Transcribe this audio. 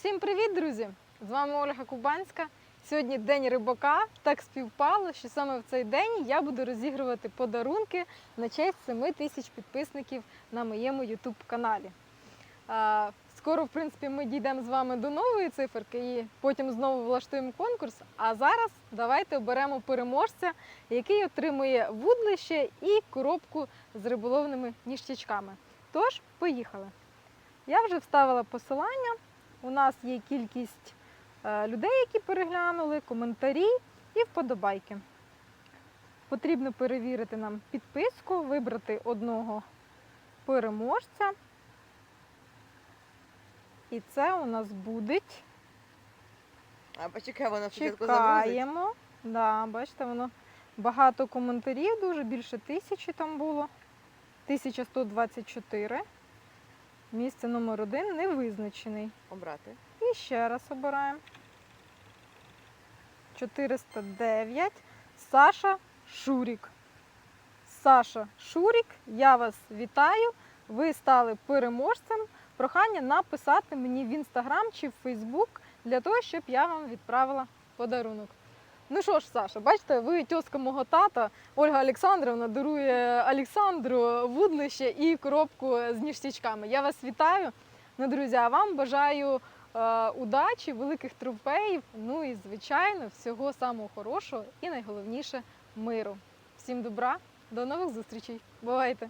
Всім привіт, друзі! З вами Ольга Кубанська. Сьогодні день рибака. Так співпало, що саме в цей день я буду розігрувати подарунки на честь 7 тисяч підписників на моєму YouTube каналі. Скоро, в принципі, ми дійдемо з вами до нової циферки і потім знову влаштуємо конкурс. А зараз давайте оберемо переможця, який отримує вудлище і коробку з риболовними ніштячками. Тож, поїхали. Я вже вставила посилання. У нас є кількість е, людей, які переглянули, коментарі і вподобайки. Потрібно перевірити нам підписку, вибрати одного переможця. І це у нас буде. А почекай, воно спочатку. Чекаємо. Да, бачите, воно багато коментарів, дуже більше тисячі там було. 1124. Місце номер один не визначений. Обрати. І ще раз обираємо. 409. Саша Шурік. Саша Шурік, я вас вітаю. Ви стали переможцем. Прохання написати мені в інстаграм чи в Фейсбук для того, щоб я вам відправила подарунок. Ну що ж, Саша, бачите, ви тьоска мого тата Ольга Олександровна дарує Олександру вудлище і коробку з ніштячками. Я вас вітаю. Ну, друзі, а вам бажаю е, удачі, великих трофеїв. Ну і звичайно, всього самого хорошого і найголовніше миру. Всім добра, до нових зустрічей. Бувайте!